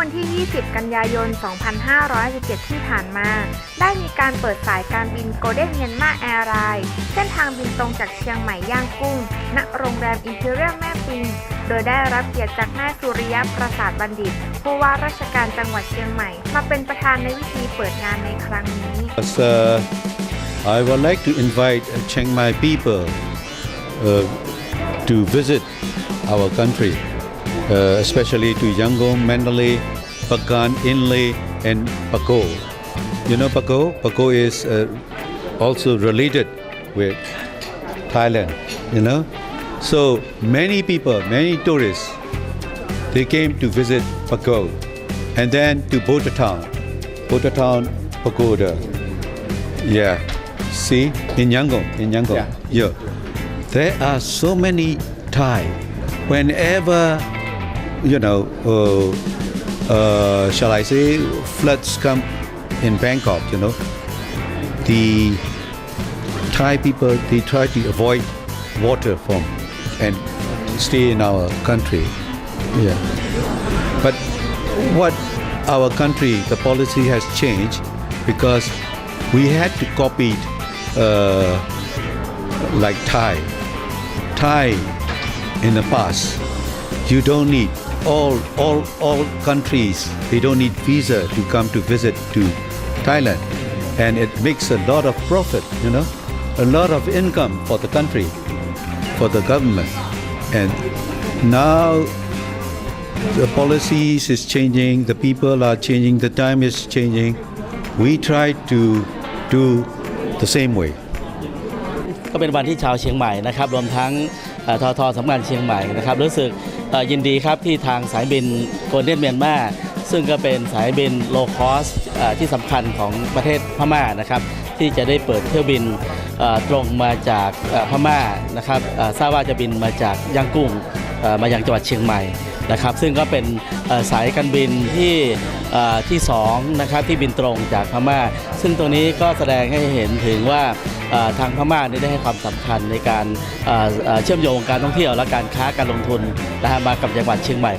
วันที่ 20 กันยายน 2517 ที่ผ่านมา ได้มีการเปิดสายการบินโกลเด้นเมียนมาแอร์ไลน์เส้นทางบินตรงจากเชียงใหม่ย่างกุ้ง ณ โรงแรมอิมพีเรียลแม่ปิง โดยได้รับเกียรติจากนายสุริยะประสาทบัณฑิต ผู้ว่าราชการจังหวัดเชียงใหม่ มาเป็นประธานในวิธีเปิดงานในครั้งนี้ Yes, uh, I would like to invite Chiang Mai people uh, to visit our country, especially to Yangon, Mandalay, Pagan, Inle, and Pago. You know Pago? Pago is uh, also related with Thailand. You know, so many people, many tourists, they came to visit Pago, and then to Bota Town, Bota Town Pagoda. Yeah. See, in Yangon, in Yangon. Yeah. yeah. There are so many Thai. Whenever, you know, uh, uh, shall I say, floods come in Bangkok, you know, the Thai people, they try to avoid water from and stay in our country. Yeah. But what our country, the policy has changed because we had to copy uh, like Thai. Thai in the past, you don't need all all all countries. They don't need visa to come to visit to Thailand, and it makes a lot of profit. You know, a lot of income for the country, for the government, and now the policies is changing the people are changing the time is changing we try to do the same way ก็เป็นวันที่ชาวเชียงใหม่นะครับรวมทั้งเอ่อทอทอสำนักงานเชียงใหม่นะครับรู้สึกเอ่อ ยินดีครับที่ทางสายบินโกลเด้นเมียนมาซึ่งก็เป็นสายบินโลคอสที่สำคัญของประเทศพม่านะครับที่จะได้เปิดเที่ยวบินตรงมาจากพม่านะครับทราบว่าจะบินมาจากย่างกุ้งมาอย่างจังหวัดเชียงใหม่ นะครับซึ่งก็เป็นสายการบินที่ที่สองนะครับที่บินตรงจากพม่า ซึ่งตรงนี้ก็แสดงให้เห็นถึงว่าทางพม่านี่ได้ให้ความสำคัญในการเชื่อมโยงการท่องเที่ยวและการค้าการลงทุนนะฮะมากับจังหวัดเชียงใหม่